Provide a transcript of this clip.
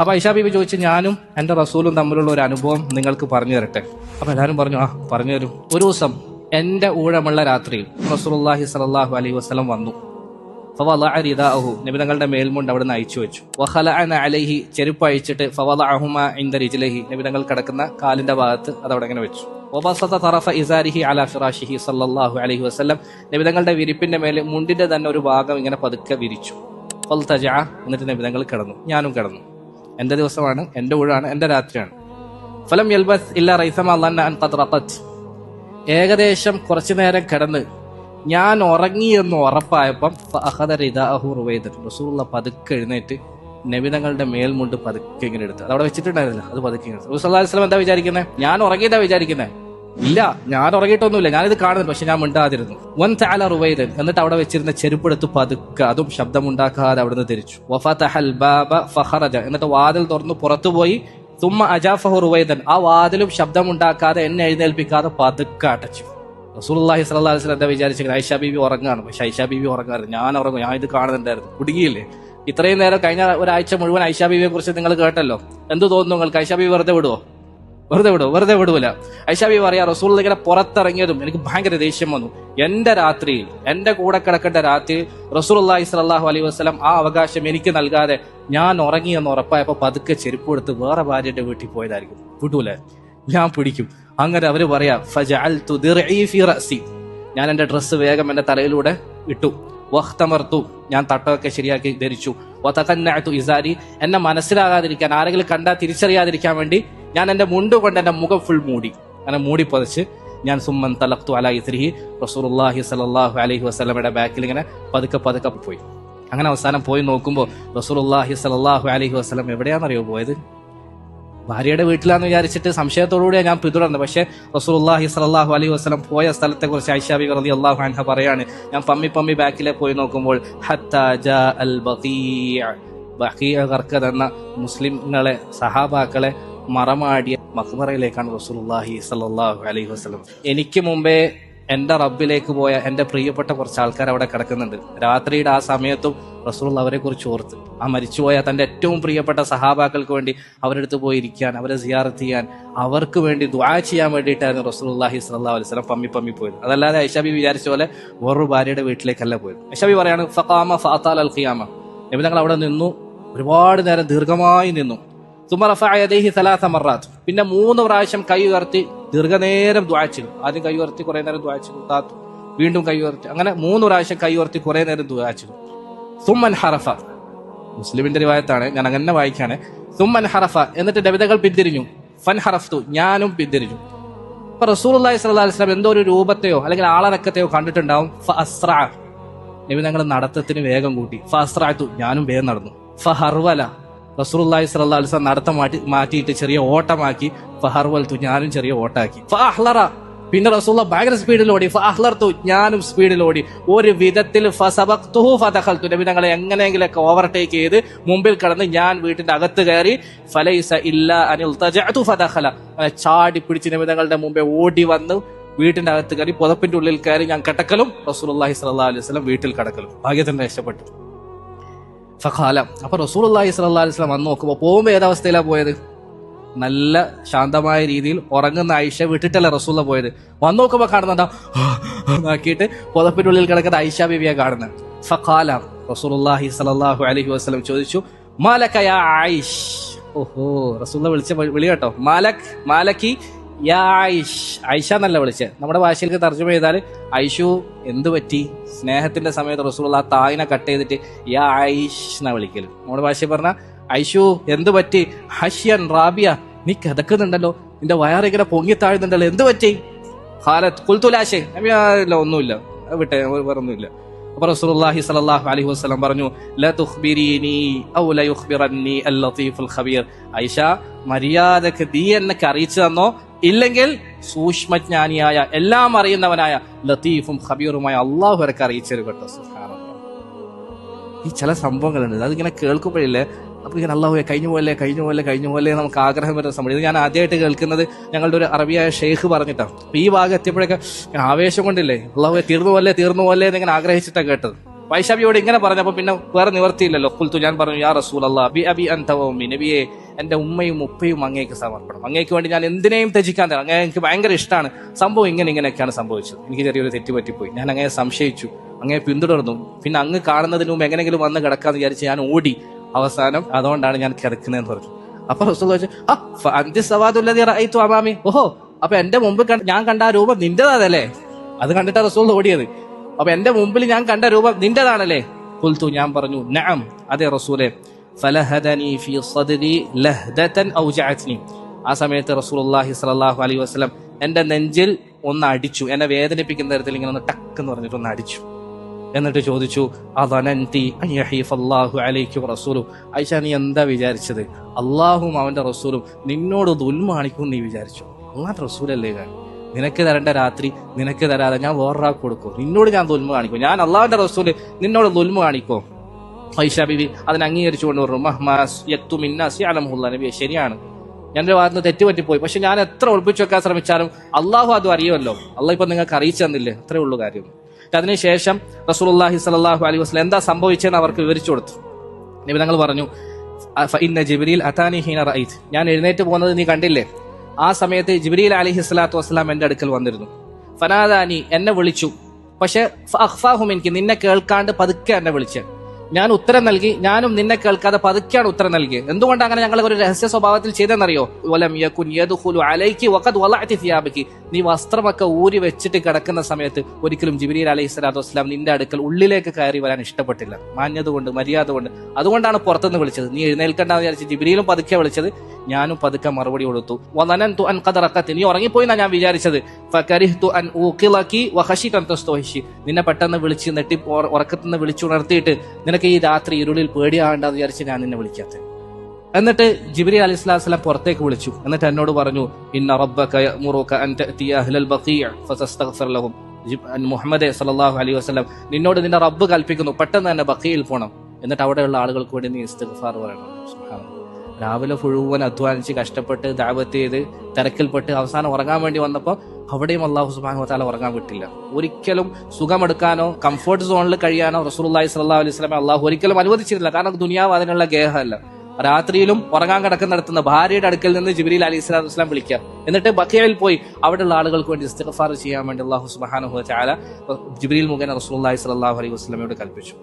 അപ്പൊ ഐഷാ ബീബി ചോദിച്ചു ഞാനും എന്റെ റസൂലും തമ്മിലുള്ള ഒരു അനുഭവം നിങ്ങൾക്ക് പറഞ്ഞു തരട്ടെ. അപ്പൊ എല്ലാവരും പറഞ്ഞു ആ പറഞ്ഞു തരും. ഒരു ദിവസം എന്റെ ഊഴമുള്ള രാത്രിയിൽ റസൂലുള്ളാഹി സ്വല്ലല്ലാഹു അലൈഹി വസല്ലം വന്നു. ഫവളഅ റിദാഅഹു. നബി തങ്ങളുടെ മേൽമുണ്ട് അവിടെ നിന്ന് അയച്ചു വെച്ചു. വഖലഅന അലൈഹി. ചെരുപ്പ് അയച്ചിട്ട് ഫവളഅഹുമ ഇൻദ റിജ്ലിഹി. നബി തങ്ങൾ കിടക്കുന്ന കാലിന്റെ ഭാഗത്ത് അത് അവിടെ ഇങ്ങനെ വെച്ചു. വബസത തറഫ ഇസാരിഹി അലാ ഫിറാഷിഹി സല്ലല്ലാഹു അലൈഹി വസല്ലം. നബി തങ്ങളുടെ വിരിപ്പിന്റെ മേലെ മുണ്ടിന്റെ തന്നെ ഒരു ഭാഗം ഇങ്ങനെ പതുക്കെ വിരിച്ചു. എന്നിട്ട് നിബിതങ്ങൾ കിടന്നു. ഞാനും കിടന്നു. എന്റെ ദിവസമാണ് എന്റെ ഊഴാണ് എന്റെ രാത്രിയാണ്. ഫലം യൽബസ് ഇല്ല റൈസമ അള്ളാൻ അൻ ഏകദേശം കുറച്ചു നേരം കിടന്ന് ഞാൻ ഉറങ്ങി എന്ന് ഉറപ്പായപ്പം റസൂള്ള പതുക്കെ എഴുന്നേറ്റ് നബിതങ്ങളുടെ മേൽമുണ്ട് പതുക്കെ ഇങ്ങനെ എടുത്ത്. അവിടെ വെച്ചിട്ടുണ്ടായിരുന്നില്ല അത് പതുക്കെ. റസൂൽ അലൈഹി വസല്ലം എന്താ വിചാരിക്കുന്നത് ഞാൻ ഉറങ്ങിയിട്ടാ വിചാരിക്കുന്നത് ഇല്ല ഞാൻ ഉറങ്ങിയിട്ടൊന്നുമില്ല. ഞാനിത് കാണുന്നു പക്ഷെ ഞാൻ മിണ്ടാതിരുന്നു. വൻ തഅല റുവൈദൻ എന്നിട്ട് അവിടെ വെച്ചിരുന്ന ചെരുപ്പെടുത്ത് പതുക്കെ അതും ശബ്ദമുണ്ടാക്കാതെ അവിടുന്ന് തിരിച്ചു. വഫതഹൽ ബാബ ഫഖറജ എന്നിട്ട് വാതിൽ തുറന്നു പുറത്തുപോയി തുമ്മ അജാഫഹു റുവൈദൻ ആ വാതിലും ശബ്ദമുണ്ടാക്കാതെ എന്നെ എഴുന്നേൽപ്പിക്കാതെ പതുക്കെ അടച്ചു. റസൂലുള്ളാഹി സ്വല്ലല്ലാഹു അലൈഹി വസല്ലം എന്താ വിചാരിച്ചത്? ഐഷ ബീബി ഉറങ്ങാണ്. പക്ഷെ ഐഷ ബീബി ഉറങ്ങാറ് ഞാൻ ഉറങ്ങും. ഞാൻ ഇത് കാണുന്നുണ്ടായിരുന്നു. കുടുങ്ങിയില്ലേ? ഇത്രയും നേരം കഴിഞ്ഞ ഒരാഴ്ച മുഴുവൻ ഐഷ ബിബിയെ കുറിച്ച് നിങ്ങൾ കേട്ടല്ലോ. എന്ത് തോന്നുന്നു നിങ്ങൾക്ക്? ഐഷ ബീവി വെറുതെ വിടുവോ? വെറുതെ വിടും വെറുതെ വിടൂല. ഐഷാബി പറയാ റസൂൾ ഇങ്ങനെ പുറത്തിറങ്ങിയതും എനിക്ക് ഭയങ്കര ദേഷ്യം വന്നു. എന്റെ രാത്രിയിൽ എന്റെ കൂടെ കിടക്കേണ്ട രാത്രി റസൂലുള്ളാഹി സ്വല്ലല്ലാഹു അലൈഹി വസല്ലം ആ അവകാശം എനിക്ക് നൽകാതെ ഞാൻ ഉറങ്ങി എന്ന് ഉറപ്പായപ്പോ പതുക്കെ ചെരുപ്പ് എടുത്ത് വേറെ ഭാര്യയുടെ വീട്ടിൽ പോയതായിരിക്കും. വിടൂല. ഞാൻ പിടിക്കും. അങ്ങനെ അവർ പറയാ ഞാൻ എന്റെ ഡ്രസ്സ് വേഗം എന്റെ തലയിലൂടെ ഇട്ടു. വഹ്തമർത്തു ഞാൻ തട്ടമൊക്കെ ശരിയാക്കി ധരിച്ചു. വതഖന്നഅതു ഇസാരി. എന്നെ മനസ്സിലാകാതിരിക്കാൻ ആരെങ്കിലും കണ്ടാൽ തിരിച്ചറിയാതിരിക്കാൻ വേണ്ടി ഞാൻ എന്റെ മുണ്ട് കൊണ്ട് എന്റെ മുഖം ഫുൾ മൂടി. അങ്ങനെ മൂടി പതിച്ച് ഞാൻ സുമ്മൻ തലക്തു അല ഇസ്രിഹി റസൂലുള്ളാഹി സ്വല്ലല്ലാഹു അലൈഹി വസ്ലമയുടെ ബാക്കിൽ ഇങ്ങനെ പതുക്കെ പതുക്കെ പോയി. അങ്ങനെ അവസാനം പോയി നോക്കുമ്പോൾ റസൂലുള്ളാഹി സലാഹു അലഹി വസ്ലം എവിടെയാണെന്നറിയോ പോയത്? ഭാര്യയുടെ വീട്ടിലാന്ന് വിചാരിച്ചിട്ട് സംശയത്തോടുകൂടിയാണ് ഞാൻ പിന്തുടർന്നത് പക്ഷേ റസൂലുള്ളാഹി സലാഹു അലൈഹി വസ്ലം പോയ സ്ഥലത്തെ കുറിച്ച് ഐഷാബി അള്ളാഹു അൻഹ പറയാണ്. ഞാൻ പമ്മി പമ്മി ബാക്കിലെ പോയി നോക്കുമ്പോൾ ബഖീഅ ഗർക്കദ് എന്ന മുസ്ലിങ്ങളെ സഹാബാക്കളെ മറമാടിയ മഖ്ബറയിലേക്കാണ് റസൂലുള്ളാഹി സ്വല്ലല്ലാഹു അലൈഹി വസല്ലം. എനിക്ക് മുമ്പേ എന്റെ റബ്ബിലേക്ക് പോയ എന്റെ പ്രിയപ്പെട്ട കുറച്ച് ആൾക്കാർ അവിടെ കിടക്കുന്നുണ്ട്. രാത്രിയുടെ ആ സമയത്തും റസൂൽ അവരെ കുറിച്ച് ഓർത്ത് ആ മരിച്ചുപോയ തന്റെ ഏറ്റവും പ്രിയപ്പെട്ട സഹാബാക്കൾക്ക് വേണ്ടി അവരെടുത്ത് പോയി ഇരിക്കാൻ അവരെ സിയാറത്ത് ചെയ്യാൻ അവർക്ക് വേണ്ടി ദ്വാ ചെയ്യാൻ വേണ്ടിയിട്ടായിരുന്നു സ്വല്ലല്ലാഹു അലൈഹി വസല്ലം പമ്മി പമ്മി പോയത്. അതല്ലാതെ ഐഷാബി വിചാരിച്ച പോലെ വേറൊരു ഭാര്യയുടെ വീട്ടിലേക്കല്ല പോയത്. ഐഷാബി പറയാണ് ഫഖാമ ഫഅതാൽ അൽ ഖിയാമ. നബി തങ്ങൾ അവിടെ നിന്നു ഒരുപാട് നേരം ദീർഘമായി നിന്നു. സുമ റഫഅ യദൈഹി സലാസ മറാത്ത് പിന്നെ മൂന്ന് പ്രാവശ്യം കൈ ഉയർത്തി ദീർഘനേരം ദ്വാ ആദ്യം കൈ ഉയർത്തി കുറെ നേരം ദ്വാ താത്തു വീണ്ടും കൈ ഉയർത്തി. അങ്ങനെ മൂന്ന് പ്രാവശ്യം കൈ ഉയർത്തി കുറെ നേരം ദ്വാ ചെയ്തു. സുമ്മൻ ഹറഫ മുസ്ലിമിന്റെ റിവായത്താണ്. ഞാൻ അങ്ങനെ വായിക്കാണ്. സുമ്മൻ ഹറഫ എന്നിട്ട് നബിതകൾ പിന്തിരിഞ്ഞു. ഫൻ ഹറഫ്തു. ഞാനും പിന്തിരിഞ്ഞു. അപ്പൊ റസൂലുള്ളാഹി സ്വല്ലല്ലാഹു അലൈഹി വസല്ലം എന്തോ ഒരു രൂപത്തെയോ അല്ലെങ്കിൽ ആളനക്കത്തെയോ കണ്ടിട്ടുണ്ടാവും. ഫ അസ്റഅ നബി ഞങ്ങൾ നടത്തത്തിന് വേഗം കൂട്ടി. ഫ അസ്രാത്തു ഞാനും വേഗം നടന്നു. ഫ സ്വല്ലല്ലാഹു അലൈഹി വസല്ലം നടത്തം മാറ്റി മാറ്റിയിട്ട് ചെറിയ ഓട്ടമാക്കി. ഫഹർവൽത്തു ഹർവൽതു ഞാനും ചെറിയ ഓട്ടാക്കി. ഫഹ്ലറ പിന്നെ റസൂള്ള ഭയങ്കര സ്പീഡിൽ ഓടി ഫഹ്ലർത്തു ഞാനും സ്പീഡിൽ ഓടി ഒരു വിധത്തിൽ നബി തങ്ങളെ എങ്ങനെയെങ്കിലൊക്കെ ഓവർടേക്ക് ചെയ്ത് മുമ്പിൽ കടന്ന് ഞാൻ വീട്ടിന്റെ അകത്ത് കയറി ഫലൈസ ഇല്ല അനിൽ തജഅതു അങ്ങനെ ചാടി പിടിച്ച് നബി തങ്ങളുടെ മുമ്പേ ഓടി വന്ന് വീട്ടിന്റെ അകത്ത് കയറി പുതപ്പിന്റെ ഉള്ളിൽ കയറി ഞാൻ കിടക്കലും റസൂലുള്ളാഹി സ്വല്ലല്ലാഹു അലൈഹി വസല്ലം വീട്ടിൽ കിടക്കലും. ഭാഗ്യത്തിന് രക്ഷപ്പെട്ടു. ഫഖാല അപ്പൊ റസൂലുള്ളാഹി അള്ളാഹി അലൈഹി വസല്ലം വന്ന് നോക്കുമ്പോൾ പോകുമ്പോൾ ഏതവസ്ഥയിലാണ് പോയത്? നല്ല ശാന്തമായ രീതിയിൽ ഉറങ്ങുന്ന ഐഷ വിട്ടിട്ടല്ല റസൂല പോയത്. വന്നു നോക്കുമ്പോൾ കാണുന്നതാ നോക്കിയിട്ട് പുതപ്പിനുള്ളിൽ കിടക്കുന്ന ഐഷ ബിബിയെ കാണുന്നത് ഫഖാല റസൂലുള്ളാഹി സലാഹു അലഹി വസ്ലം ചോദിച്ചു മാലക യാ ആയിഷ്? ഓഹോ റസൂല വിളിച്ച വിളി കേട്ടോ. മാലക് മാലക്കി യാ ആയിഷ് ഐഷ എന്നല്ല വിളിച്ചത് നമ്മുടെ ഭാഷയിലേക്ക് തർജമ ചെയ്താൽ ഐഷു എന്ത് പറ്റി? സ്നേഹത്തിന്റെ സമയത്ത് റസൂൾ ആ തായിനെ കട്ട് ചെയ്തിട്ട് യാ ആയിഷ് എന്നാ വിളിക്കൽ നമ്മുടെ ഭാഷയിൽ പറഞ്ഞ ഐഷു എന്ത് പറ്റി? ഹഷ്യൻ റാബിയ നീ കിതക്കുന്നുണ്ടല്ലോ. നിന്റെ വയറിങ്ങനെ പൊങ്ങി താഴുന്നുണ്ടല്ലോ. എന്ത് പറ്റി? ഹാലത്ത് കുൽത്തുലാശേ ഇല്ല ഒന്നുമില്ല. വിട്ടെ വേറൊന്നുമില്ല. അപ്പൊ റസൂലുള്ളാഹി സ്വല്ലല്ലാഹു അലൈഹി വസല്ലം പറഞ്ഞു ല ഔ ല അൽ ലതീഫുൽ ഖബീർ. ഐഷ മര്യാദയ്ക്ക് നീ എന്നെ അറിയിച്ചു തന്നോ? ഇല്ലെങ്കിൽ സൂക്ഷ്മജ്ഞാനിയായ എല്ലാം അറിയുന്നവനായ ലത്തീഫും ഖബീറുമായ അള്ളാഹു വരക്ക് അറിയിച്ചു കേട്ടോ. ഈ ചില സംഭവങ്ങളുണ്ട്. അതിങ്ങനെ കേൾക്കുമ്പോഴില്ലേ അപ്പൊ ഇങ്ങനെ അള്ളാഹു കഴിഞ്ഞു പോലെ കഴിഞ്ഞു പോലെ കഴിഞ്ഞു പോലെ നമുക്ക് ആഗ്രഹം വരുന്ന സമയം ഇത് ഞാൻ ആദ്യമായിട്ട് കേൾക്കുന്നത് ഞങ്ങളുടെ ഒരു അറബിയായ ഷെയ്ഖ് പറഞ്ഞിട്ടാണ്. അപ്പൊ ഈ ഭാഗം എത്തിയപ്പോഴൊക്കെ ആവേശം കൊണ്ടില്ലേ അള്ളാഹു തീർന്നു പോലെ തീർന്നു പോലെ എന്നിങ്ങനെ ആഗ്രഹിച്ചിട്ടാണ് കേട്ടത്. വൈശാബിയോട് ഇങ്ങനെ പറഞ്ഞപ്പോ പിന്നെ വേറെ നിവർത്തിയില്ലല്ലോ കുൽത്തു ഞാൻ പറഞ്ഞു യാ റസൂൽ അള്ളാഹ് ബി അബി അൻതവമി നബിയെ എന്റെ ഉമ്മയും ഉപ്പയും അങ്ങേക്ക് സമർപ്പണം. അങ്ങേക്ക് വേണ്ടി ഞാൻ എന്തിനേയും ത്യജിക്കാൻ തരാം അങ്ങനെ എനിക്ക് ഭയങ്കര ഇഷ്ടമാണ് സംഭവം ഇങ്ങനെ ഇങ്ങനെയൊക്കെയാണ് സംഭവിച്ചത്. എനിക്ക് ചെറിയൊരു തെറ്റ് പറ്റിപ്പോയി. ഞാൻ അങ്ങനെ സംശയിച്ചു. അങ്ങനെ പിന്തുടർന്നു. പിന്നെ അങ്ങ് കാണുന്നതിന് മുമ്പ് എങ്ങനെയെങ്കിലും വന്ന് കിടക്കാന്ന് വിചാരിച്ച് ഞാൻ ഓടി. അവസാനം അതുകൊണ്ടാണ് ഞാൻ കിടക്കുന്നതെന്ന് പറഞ്ഞു. അപ്പൊ റസൂൽ ചോദിച്ചു അമാമി. ഓഹോ അപ്പൊ എന്റെ മുമ്പ് കണ്ട- ഞാൻ കണ്ട ആ രൂപം നിന്റേതാണല്ലേ അത് കണ്ടിട്ട് റസൂൽ ഓടിയത്. അപ്പൊ എന്റെ മുമ്പിൽ ഞാൻ കണ്ട രൂപം നിന്റേതാണല്ലേ? കുൽത്തു ഞാൻ പറഞ്ഞു നാം. അതെ റസൂലെ. ഫലഹദനി ഫി സദരി ലഹ്ദതൻ ഔജഅത്നി ആ സമയത്ത് റസൂലുള്ളാഹി സ്വല്ലല്ലാഹു അലൈഹി വസല്ലം എന്റെ നെഞ്ചിൽ ഒന്ന് അടിച്ചു. എന്നെ വേദനിപ്പിക്കുന്ന തരത്തിൽ ഇങ്ങനെ ഒന്ന് ടക്ക് എന്ന് പറഞ്ഞിട്ട് ഒന്ന് അടിച്ചു. എന്നിട്ട് ചോദിച്ചു യഹീഫല്ലാഹു അലൈഹി റസൂലു? ആയിഷ നീ എന്താ വിചാരിച്ചത്? അള്ളാഹും അവന്റെ റസൂലും നിന്നോട് ദുൽമ കാണിക്കും നീ വിചാരിച്ചു. അള്ളാഹ് റസൂലല്ലേ നിനക്ക് തരേണ്ട രാത്രി നിനക്ക് തരാതെ ഞാൻ വേറൊരാൾക്ക് കൊടുക്കും. നിന്നോട് ഞാൻ ദുൽമ കാണിക്കും. ഞാൻ അള്ളാഹുന്റെ റസൂൽ നിന്നോട് ദുൽമ കാണിക്കോ. ഐഷ ബിബി അതിനെ അംഗീകരിച്ചുകൊണ്ട് പറഞ്ഞു മഹ്മാസ് യക്തു മിന്നാസ് അലമുല്ല നബിയെ ശരിയാണ്. എന്റെ ഭാഗത്ത് നിന്ന് തെറ്റുപറ്റിപ്പോയി. പക്ഷെ ഞാൻ എത്ര ഒളിപ്പിച്ചു വെക്കാൻ ശ്രമിച്ചാലും അള്ളാഹു അത് അറിയുമല്ലോ. അള്ളാഹ് ഇപ്പൊ നിങ്ങൾക്ക് അറിയിച്ചു തന്നില്ലേ? അത്രേ ഉള്ളൂ കാര്യം. അതിനുശേഷം റസൂലുള്ളാഹി സ്വല്ലല്ലാഹു അലൈഹി വസല്ലം എന്താ സംഭവിച്ചെന്ന് അവർക്ക് വിവരിച്ചു കൊടുത്തു. നബി തങ്ങൾ പറഞ്ഞു "അ- ഇന്ന ജിബ്രീൽ അതാനി ഹീന റഅയ്ത്. ഞാൻ എഴുന്നേറ്റ് പോകുന്നത് നീ കണ്ടില്ലേ? ആ സമയത്ത് ജിബ്രീൽ അലഹി സ്വലാത്തു വസ്സലാം എന്റെ അടുക്കൽ വന്നിരുന്നു. ഫനാദാനി എന്നെ വിളിച്ചു. പക്ഷെ അഹ്ഫാഹും എനിക്ക് നിന്നെ കേൾക്കാണ്ട് പതുക്കെ എന്നെ വിളിച്ച്. ഞാൻ ഉത്തരം നൽകി ഞാനും നിന്നെ കേൾക്കാതെ പതുക്കെയാണ് ഉത്തരം നൽകിയത്. എന്തുകൊണ്ട് അങ്ങനെ ഞങ്ങൾ ഒരു രഹസ്യ സ്വഭാവത്തിൽ ചെയ്തെന്നറിയോ വലം യകുൻ യദ്ഖുലു അലൈകി വഖദ് നീ വസ്ത്രമൊക്കെ ഊരി വെച്ചിട്ട് കിടക്കുന്ന സമയത്ത് ഒരിക്കലും ജിബ്രീൽ അലൈഹി സ്വലാത്തു വസ്സലാം നിന്റെ അടുക്കൽ ഉള്ളിലേക്ക് കയറി വരാൻ ഇഷ്ടപ്പെട്ടില്ല. മാന്യത കൊണ്ട് മര്യാദ കൊണ്ട്. അതുകൊണ്ടാണ് പുറത്തുനിന്ന് വിളിച്ചത്. നീ എഴുന്നേൽക്കണ്ടെന്ന് വിചാരിച്ച് ജിബിരിയിലും പതുക്കെ വിളിച്ചത്. ഞാനും പതുക്കെ മറുപടി കൊടുത്തു. നീ ഉറങ്ങിപ്പോയി ഞാൻ വിചാരിച്ചത്. ഫകരിഹ്തു അൻ വഖശിത അൻ തസ്തോഹിഷി നിന്നെ പെട്ടെന്ന് വിളിച്ച് നെട്ടി ഉറക്കത്തു നിന്ന് വിളിച്ചുണർത്തിയിട്ട് നിനക്ക് ഈ രാത്രി ഇരുളിൽ പേടിയാണ്ടെന്ന് വിചാരിച്ച് ഞാൻ നിന്നെ വിളിക്കാത്തത് എന്നിട്ട് ജിബ്രി അലി സ്വലാസ്ലാം പുറത്തേക്ക് വിളിച്ചു. എന്നിട്ട് എന്നോട് പറഞ്ഞു ഇന്ന റബ്ബക യഅ്മുറുക അൻ തഅതി അഹ്ലൽ ബഖീഅ ഫതസ്തഗ്ഫിർ ലഹും. ജിബ്- അൻ മുഹമ്മദ് സല്ലല്ലാഹു അലൈഹി വസല്ലം നിന്നോട് നിന്റെ റബ്ബ് കൽപ്പിക്കുന്നു പെട്ടെന്ന് തന്നെ ബഖീയിൽ പോണം. എന്നിട്ട് അവിടെയുള്ള ആളുകൾക്ക് വേണ്ടി നീ ഇസ്തിഗ്ഫാർ പറയണം. രാവിലെ മുഴുവൻ അധ്വാനിച്ച് കഷ്ടപ്പെട്ട് ദാവത്ത് ചെയ്ത് തിരക്കിൽപ്പെട്ട് അവസാനം ഉറങ്ങാൻ വേണ്ടി വന്നപ്പോൾ അവിടെയും അള്ളാഹു സുബാനു താല ഉറങ്ങാൻ വിട്ടില്ല. ഒരിക്കലും സുഖമെടുക്കാനോ കംഫർട്ട് സോണിൽ കഴിയാനോ റസൂലുള്ളാഹി സ്വല്ലാ അലൈഹി വസല്ലം അള്ളാഹു ഒരിക്കലും അനുവദിച്ചിട്ടില്ല കാരണം ദുനിയാവ് അതിനുള്ള ഗേഹമല്ല. രാത്രിയിലും ഉറങ്ങാൻ കിടക്കുന്നിടത്തുനിന്ന് ഭാര്യയുടെ അടുക്കൽ നിന്ന് ജിബ്രീൽ അലി സ്വലാത്തു വസ്ലാം വിളിക്കുക. എന്നിട്ട് ബക്കയിൽ പോയി അവിടെയുള്ള ആളുകൾക്ക് വേണ്ടി ഇസ്തിഗ്ഫാർ ചെയ്യാൻ വേണ്ടി അള്ളാഹു സുബ്ഹാനഹു ചാല തആല മുഖേന മുഖേന റസൂലുള്ളാഹി സ്വല്ലല്ലാഹു അലൈഹി വസ്ലമയോട് കൽപ്പിച്ചു.